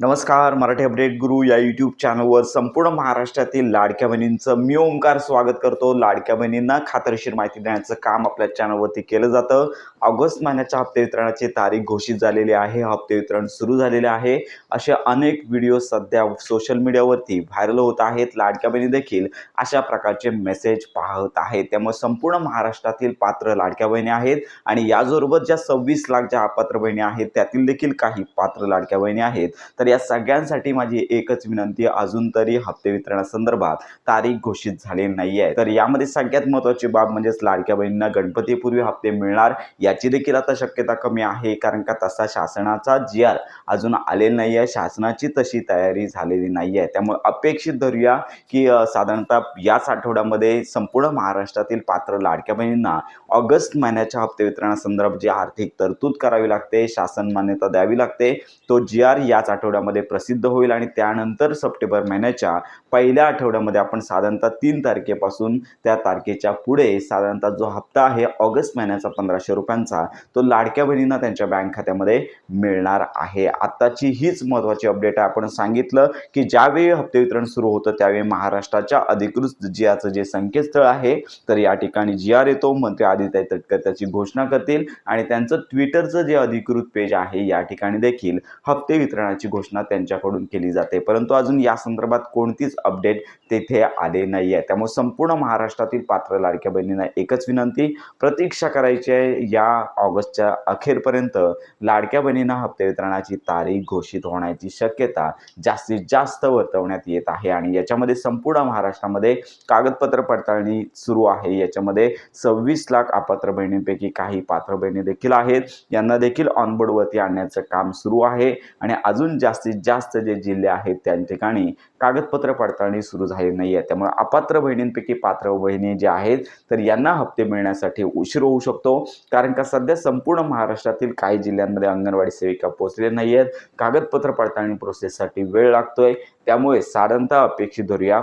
नमस्कार मराठी अपडेट गुरु या यूट्यूब चॅनलवर संपूर्ण महाराष्ट्रातील लाडक्या बहिणींचं मी ओंकार स्वागत करतो. लाडक्या बहिणींना खातरशीर माहिती देण्याचं काम आपल्या चॅनलवरती केलं जातं. ऑगस्ट महिन्याच्या हप्ते वितरणाची तारीख घोषित झालेली आहे. हप्ते वितरण सुरू झालेले आहे. असे अनेक व्हिडिओ सध्या सोशल मीडियावरती व्हायरल होत आहेत. लाडक्या बहिणी देखील अशा प्रकारचे मेसेज पाहत आहेत. त्यामुळे संपूर्ण महाराष्ट्रातील पात्र लाडक्या बहिणी आहेत आणि याचबरोबर ज्या सव्वीस लाख ज्या अपात्र बहिणी आहेत त्यातील देखील काही पात्र लाडक्या बहिणी आहेत. तर या सगळ्यांसाठी माझी एकच विनंती अजून तरी हप्ते वितरणासंदर्भात तारीख घोषित झालेली नाही आहे तर यामध्ये सगळ्यात महत्त्वाची बाब म्हणजेच लाडक्या बहिणींना गणपतीपूर्वी हप्ते मिळणार याची देखील आता शक्यता कमी आहे कारण का तसा शासनाचा जी आर अजून आलेला नाही आहे शासनाची तशी तयारी झालेली नाही आहे त्यामुळे अपेक्षित धरूया की साधारणतः याच आठवड्यामध्ये संपूर्ण महाराष्ट्रातील पात्र लाडक्या बहिणींना ऑगस्ट महिन्याच्या हप्ते वितरणासंदर्भात जी आर्थिक तरतूद करावी लागते शासन मान्यता द्यावी लागते तो जी आर याच आठवड्यामध्ये प्रसिद्ध होईल आणि त्यानंतर सप्टेंबर महिन्याच्या पहिल्या आठवड्यामध्ये आपण साधारणतः तीन तारखेपासून त्या तारखेच्या पुढे साधारणतः जो हप्ता आहे ऑगस्ट महिन्याचा पंधराशे रुपयांचा तो लाडक्या बहिणींना त्यांच्या बँक खात्यामध्ये मिळणार आहे. आत्ताची हीच महत्त्वाची अपडेट आहे. आपण सांगितलं की ज्यावेळी हप्ते वितरण सुरू होतं त्यावेळी महाराष्ट्राच्या अधिकृत जियाचं जे संकेतस्थळ आहे तर या ठिकाणी जी आर येतो. मंत्री आदित्य तटकर त्याची घोषणा करतील आणि त्यांचं ट्विटरचं जे अधिकृत पेज आहे या ठिकाणी देखील हप्ते वितरणाची घोषणा त्यांच्याकडून केली जाते. परंतु अजून या संदर्भात कोणतीच अपडेट तेथे आले नाही आहे त्यामुळे संपूर्ण महाराष्ट्रातील पात्र लाडक्या बहिणींना एकच विनंती प्रतीक्षा करायची आहे. या ऑगस्टच्या अखेरपर्यंत लाडक्या बहिणींना हप्ते वितरणाची तारीख घोषित होण्याची शक्यता जास्तीत जास्त वर्तवण्यात येत आहे आणि याच्यामध्ये संपूर्ण महाराष्ट्रामध्ये कागदपत्र पडताळणी सुरू आहे. याच्यामध्ये सव्वीस लाख अपात्र बहिणींपैकी काही पात्र बहिणी देखील आहेत. यांना देखील ऑनबोर्डवरती आणण्याचं काम सुरू आहे. आणि अजून जास्तीत जास्त जे जिल्हे आहेत त्या ठिकाणी कागदपत्र पडताळणी सुरू झाली नाही आहे त्यामुळे अपात्र बहिणींपैकी पात्र बहिणी जे आहेत तर यांना हप्ते मिळण्यासाठी उशीर होऊ शकतो. कारण का सध्या संपूर्ण महाराष्ट्रातील काही जिल्ह्यांमध्ये अंगणवाडी सेविका पोहोचले नाही आहेत कागदपत्र पडताळणी प्रोसेससाठी वेळ लागतोय. त्यामुळे साधारणतः अपेक्षित धरूया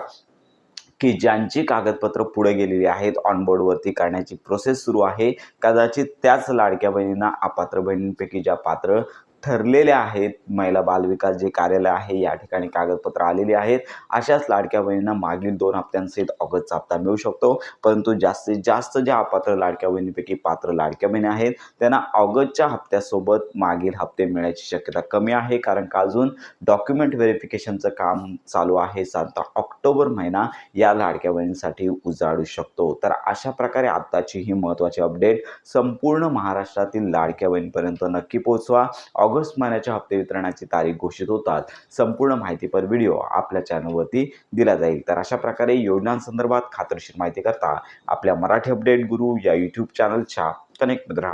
की ज्यांची कागदपत्र पुढे गेलेली आहेत ऑनबोर्डवरती करण्याची प्रोसेस सुरू आहे कदाचित त्याच लाडक्या बहिणींना अपात्र बहिणींपैकी ज्या पात्र ठरलेल्या आहेत. महिला बालविकास जे कार्यालय आहे या ठिकाणी कागदपत्र आलेली आहेत. अशाच लाडक्या बहिणींना मागील दोन हप्त्यांसहित ऑगस्टचा हप्ता मिळू शकतो. परंतु जास्तीत जास्त ज्या अपात्र लाडक्या बहिणीपैकी पात्र लाडक्या बहिणी आहेत त्यांना ऑगस्टच्या हप्त्यासोबत मागील हप्ते मिळण्याची शक्यता कमी आहे. कारण का अजून डॉक्युमेंट व्हेरिफिकेशनचं काम चालू आहे. साधारणतः ऑक्टोबर महिना या लाडक्या बहिणींसाठी उजाडू शकतो. तर अशा प्रकारे आत्ताची ही महत्त्वाची अपडेट संपूर्ण महाराष्ट्रातील लाडक्या बहिणीपर्यंत नक्की पोहोचवा. ऑगस्ट महिन्याच्या हप्ते वितरणाची तारीख घोषित होतात संपूर्ण माहितीपर व्हिडिओ आपल्या चॅनलवरती दिला जाईल. तर अशा प्रकारे योजनांसंदर्भात खात्रीशीर माहिती करता आपल्या मराठी अपडेट गुरु या यूट्यूब चॅनलच्या कनेक्ट राहा